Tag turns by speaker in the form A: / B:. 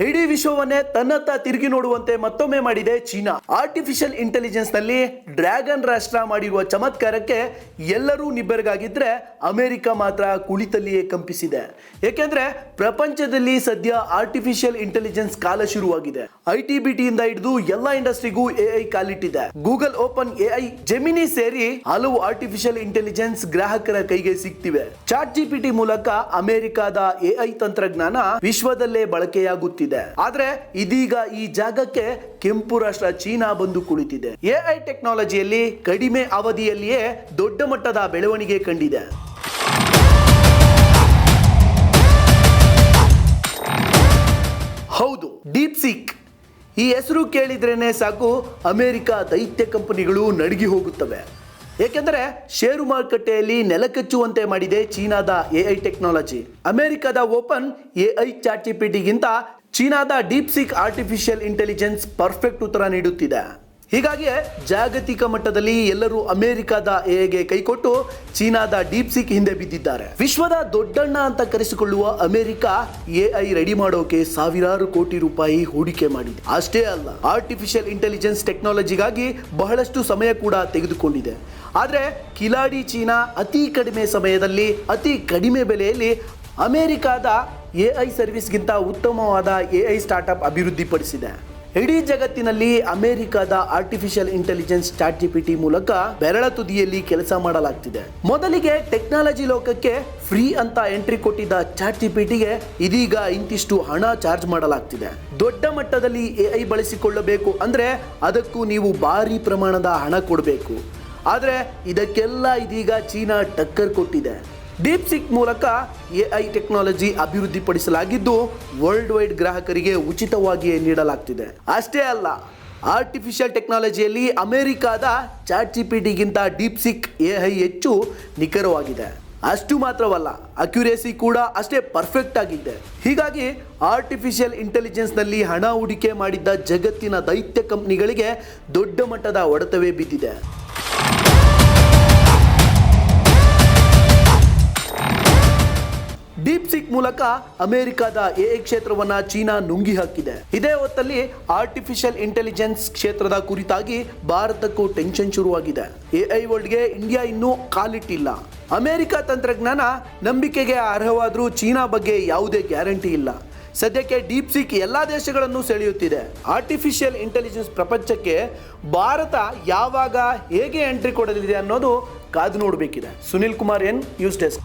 A: ಇಡೀ ವಿಶ್ವವನ್ನೇ ತನ್ನತ್ತ ತಿರುಗಿ ನೋಡುವಂತೆ ಮತ್ತೊಮ್ಮೆ ಮಾಡಿದೆ ಚೀನಾ. ಆರ್ಟಿಫಿಷಿಯಲ್ ಇಂಟೆಲಿಜೆನ್ಸ್ನಲ್ಲಿ ಡ್ರ್ಯಾಗನ್ ರಾಷ್ಟ್ರ ಮಾಡಿರುವ ಚಮತ್ಕಾರಕ್ಕೆ ಎಲ್ಲರೂ ನಿಬ್ಬೆರಗಾಗಿದ್ರೆ ಅಮೆರಿಕ ಮಾತ್ರ ಕುಳಿತಲ್ಲಿಯೇ ಕಂಪಿಸಿದೆ. ಏಕೆಂದ್ರೆ ಪ್ರಪಂಚದಲ್ಲಿ ಸದ್ಯ ಆರ್ಟಿಫಿಷಿಯಲ್ ಇಂಟೆಲಿಜೆನ್ಸ್ ಕಾಲ ಶುರುವಾಗಿದೆ. ಐ ಟಿ ಬಿ ಟಿಯಿಂದ ಹಿಡಿದು ಎಲ್ಲಾ ಇಂಡಸ್ಟ್ರಿಗೂ ಎಐ ಕಾಲಿಟ್ಟಿದೆ. ಗೂಗಲ್ ಓಪನ್ ಎಐ ಜೆಮಿನಿ ಸೇರಿ ಹಲವು ಆರ್ಟಿಫಿಷಿಯಲ್ ಇಂಟೆಲಿಜೆನ್ಸ್ ಗ್ರಾಹಕರ ಕೈಗೆ ಸಿಗ್ತಿವೆ. ಚಾಟ್ ಜಿಪಿಟಿ ಮೂಲಕ ಅಮೆರಿಕದ ಎಐ ತಂತ್ರಜ್ಞಾನ ವಿಶ್ವದಲ್ಲೇ ಬಳಕೆಯಾಗುತ್ತಿದೆ. ಆದ್ರೆ ಇದೀಗ ಈ ಜಾಗಕ್ಕೆ ಕೆಂಪು ರಾಷ್ಟ್ರ ಚೀನಾ ಬಂದು ಕುಳಿತಿದೆ. ಎಐ ಟೆಕ್ನಾಲಜಿಯಲ್ಲಿ ಕಡಿಮೆ ಅವಧಿಯಲ್ಲಿಯೇ ದೊಡ್ಡ ಮಟ್ಟದ ಬೆಳವಣಿಗೆ ಕಂಡಿದೆ. ಹೌದು ಡೀಪ್ ಸಿಕ್ ಈ ಹೆಸರು ಕೇಳಿದ್ರೇನೆ ಸಾಕು ಅಮೆರಿಕ ದೈತ್ಯ ಕಂಪನಿಗಳು ನಡುಗಿ ಹೋಗುತ್ತವೆ. ಏಕೆಂದರೆ ಷೇರು ಮಾರುಕಟ್ಟೆಯಲ್ಲಿ ನೆಲಕಚ್ಚುವಂತೆ ಮಾಡಿದೆ ಚೀನಾದ ಎಐ ಟೆಕ್ನಾಲಜಿ. ಅಮೆರಿಕದ ಓಪನ್ ಎಐ ಚಾಟ್ ಜಿಪಿಟಿಗಿಂತ ಚೀನಾದ DeepSeek artificial intelligence perfect ಉತ್ತರ ನೀಡುತ್ತಿದೆ. ಹೀಗಾಗಿ ಜಾಗತಿಕ ಮಟ್ಟದಲ್ಲಿ ಎಲ್ಲರೂ ಅಮೆರಿಕದ ಎಗೆ ಕೈಕೊಟ್ಟು ಚೀನಾದ ಡೀಪ್ ಸಿಕ್ ಹಿಂದೆ ಬಿದ್ದಿದ್ದಾರೆ. ವಿಶ್ವದ ದೊಡ್ಡಣ್ಣ ಅಂತ ಕರೆಸಿಕೊಳ್ಳುವ ಅಮೆರಿಕ ಎಐ ರೆಡಿ ಮಾಡೋಕೆ ಸಾವಿರಾರು ಕೋಟಿ ರೂಪಾಯಿ ಹೂಡಿಕೆ ಮಾಡಿದೆ. ಅಷ್ಟೇ ಅಲ್ಲ, ಆರ್ಟಿಫಿಷಿಯಲ್ ಇಂಟೆಲಿಜೆನ್ಸ್ ಟೆಕ್ನಾಲಜಿಗಾಗಿ ಬಹಳಷ್ಟು ಸಮಯ ಕೂಡ ತೆಗೆದುಕೊಂಡಿದೆ. ಆದರೆ ಕಿಲಾಡಿ ಚೀನಾ ಅತಿ ಕಡಿಮೆ ಸಮಯದಲ್ಲಿ, ಅತಿ ಕಡಿಮೆ ಬೆಲೆಯಲ್ಲಿ ಅಮೆರಿಕಾದ ಎಐ ಸರ್ವಿಸ್ಗಿಂತ ಉತ್ತಮವಾದ ಎಐ ಸ್ಟಾರ್ಟಪ್ ಅಭಿವೃದ್ಧಿಪಡಿಸಿದೆ. ಇಡೀ ಜಗತ್ತಿನಲ್ಲಿ ಅಮೆರಿಕದ ಆರ್ಟಿಫಿಷಿಯಲ್ ಇಂಟೆಲಿಜೆನ್ಸ್ ಚಾಟ್ ಜಿಪಿಟಿ ಮೂಲಕ ಬೆರಳ ತುದಿಯಲ್ಲಿ ಕೆಲಸ ಮಾಡಲಾಗ್ತಿದೆ. ಮೊದಲಿಗೆ ಟೆಕ್ನಾಲಜಿ ಲೋಕಕ್ಕೆ ಫ್ರೀ ಅಂತ ಎಂಟ್ರಿ ಕೊಟ್ಟಿದ್ದ ಚಾಟ್ ಜಿಪಿಟಿಗೆ ಇದೀಗ ಇಂತಿಷ್ಟು ಹಣ ಚಾರ್ಜ್ ಮಾಡಲಾಗ್ತಿದೆ. ದೊಡ್ಡ ಮಟ್ಟದಲ್ಲಿ ಎಐ ಬಳಸಿಕೊಳ್ಳಬೇಕು ಅಂದ್ರೆ ಅದಕ್ಕೂ ನೀವು ಭಾರಿ ಪ್ರಮಾಣದ ಹಣ ಕೊಡಬೇಕು. ಆದರೆ ಇದಕ್ಕೆಲ್ಲ ಇದೀಗ ಚೀನಾ ಟಕ್ಕರ್ ಕೊಟ್ಟಿದೆ. ಡೀಪ್ ಸಿಕ್ ಮೂಲಕ ಎಐ ಟೆಕ್ನಾಲಜಿ ಅಭಿವೃದ್ಧಿಪಡಿಸಲಾಗಿದ್ದು ವರ್ಲ್ಡ್ ವೈಡ್ ಗ್ರಾಹಕರಿಗೆ ಉಚಿತವಾಗಿಯೇ ನೀಡಲಾಗ್ತಿದೆ. ಅಷ್ಟೇ ಅಲ್ಲ ಆರ್ಟಿಫಿಷಿಯಲ್ ಟೆಕ್ನಾಲಜಿಯಲ್ಲಿ ಅಮೆರಿಕಾದ ಚಾಟ್ ಜಿಪಿಟಿಗಿಂತ ಡೀಪ್ ಸಿಕ್ ಎಐ ಹೆಚ್ಚು ನಿಖರವಾಗಿದೆ. ಅಷ್ಟು ಮಾತ್ರವಲ್ಲ ಅಕ್ಯುರೇಸಿ ಕೂಡ ಅಷ್ಟೇ ಪರ್ಫೆಕ್ಟ್ ಆಗಿದೆ. ಹೀಗಾಗಿ ಆರ್ಟಿಫಿಷಿಯಲ್ ಇಂಟೆಲಿಜೆನ್ಸ್ನಲ್ಲಿ ಹಣ ಹೂಡಿಕೆ ಮಾಡಿದ್ದ ಜಗತ್ತಿನ ದೈತ್ಯ ಕಂಪ್ನಿಗಳಿಗೆ ದೊಡ್ಡ ಮಟ್ಟದ ಒಡೆತವೇ ಬಿದ್ದಿದೆ. ಮೂಲಕ ಅಮೆರಿಕದ ಎ ಕ್ಷೇತ್ರವನ್ನ ಚೀನಾ ನುಂಗಿ ಹಾಕಿದೆ. ಇದೇ ಹೊತ್ತಲ್ಲಿ ಆರ್ಟಿಫಿಷಿಯಲ್ ಇಂಟೆಲಿಜೆನ್ಸ್ ಕ್ಷೇತ್ರದ ಕುರಿತಾಗಿ ಭಾರತಕ್ಕೂ ಟೆನ್ಷನ್ ಶುರುವಾಗಿದೆ. ಎಐ ವರ್ಲ್ಡ್ಗೆ ಇಂಡಿಯಾ ಇನ್ನೂ ಕಾಲಿಟ್ಟಿಲ್ಲ. ಅಮೆರಿಕ ತಂತ್ರಜ್ಞಾನ ನಂಬಿಕೆಗೆ ಅರ್ಹವಾದ್ರೂ ಚೀನಾ ಬಗ್ಗೆ ಯಾವುದೇ ಗ್ಯಾರಂಟಿ ಇಲ್ಲ. ಸದ್ಯಕ್ಕೆ ಡೀಪ್ ಸಿಕ್ ಎಲ್ಲ ದೇಶಗಳನ್ನು ಸೆಳೆಯುತ್ತಿದೆ. ಆರ್ಟಿಫಿಷಿಯಲ್ ಇಂಟೆಲಿಜೆನ್ಸ್ ಪ್ರಪಂಚಕ್ಕೆ ಭಾರತ ಯಾವಾಗ ಹೇಗೆ ಎಂಟ್ರಿ ಕೊಡಲಿದೆ ಅನ್ನೋದು ಕಾದು ನೋಡಬೇಕಿದೆ. Sunil Kumar N news desk.